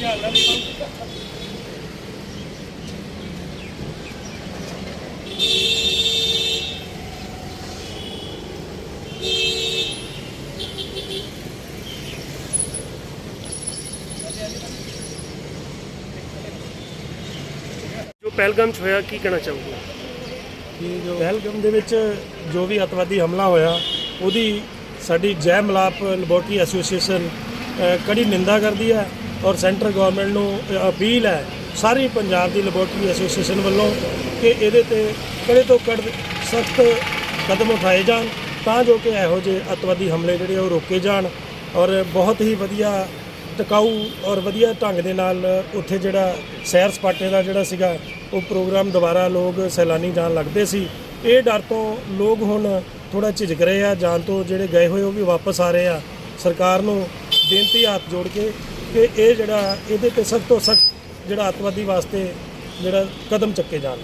ਜੋ ਪਹਿਲਗਾਮ 'ਚ ਹੋਇਆ, ਕੀ ਕਹਿਣਾ ਚਾਹੋਗੇ? ਪਹਿਲਗਾਮ ਦੇ ਵਿੱਚ ਜੋ ਵੀ ਅਤਵਾਦੀ ਹਮਲਾ ਹੋਇਆ, ਉਹਦੀ ਸਾਡੀ ਜੈ ਮਲਾਪ ਲੈਬੋਰਟਰੀ ਐਸੋਸੀਏਸ਼ਨ ਕੜੀ ਨਿੰਦਾ ਕਰਦੀ ਹੈ। ਔਰ ਸੈਂਟਰ ਗਵਰਨਮੈਂਟ ਨੂੰ ਇਹ ਅਪੀਲ ਹੈ, ਸਾਰੀ ਪੰਜਾਬ ਦੀ ਲੈਬੋਰਟਰੀ ਐਸੋਸੀਏਸ਼ਨ ਵੱਲੋਂ ਕਿ ਇਹਦੇ ਤੇ ਕੜੇ ਤੋਂ ਕੜ ਸਖਤ ਕਦਮ ਉਠਾਏ ਜਾਣ ਤਾਂ ਜੋ ਕਿ ਇਹੋ ਜਿਹੇ ਅਤਵਾਦੀ ਹਮਲੇ ਜਿਹੜੇ ਉਹ ਰੋਕੇ ਜਾਣ ਔਰ ਬਹੁਤ ਹੀ ਵਧੀਆ ਟਿਕਾਊ ਔਰ ਵਧੀਆ ਢੰਗ ਦੇ ਨਾਲ ਉੱਥੇ ਜਿਹੜਾ ਸੈਰ ਸਪਾਟੇ ਦਾ ਜਿਹੜਾ ਸੀਗਾ, ਉਹ ਪ੍ਰੋਗਰਾਮ ਦੁਬਾਰਾ ਲੋਕ ਸੈਲਾਨੀ ਜਾਣ ਲੱਗਦੇ ਸੀ। ਇਹ ਡਰ ਤੋਂ ਲੋਕ ਹੁਣ ਥੋੜਾ ਝਿਜਕ ਰਹੇ ਆ, ਜਾਣ ਤੋਂ ਜਿਹੜੇ ਗਏ ਹੋਏ ਉਹ ਵੀ ਵਾਪਸ ਆ ਰਹੇ ਆ। ਸਰਕਾਰ ਨੂੰ ਬੇਨਤੀ ਹੱਥ ਜੋੜ ਕੇ ਕਿ ਇਹ ਜਿਹੜਾ ਇਹਦੇ ਤੇ ਸਖਤ ਤੋਂ ਸਖਤ ਜਿਹੜਾ ਅੱਤਵਾਦੀ ਵਾਸਤੇ ਜਿਹੜਾ ਕਦਮ ਚੱਕੇ ਜਾਣ।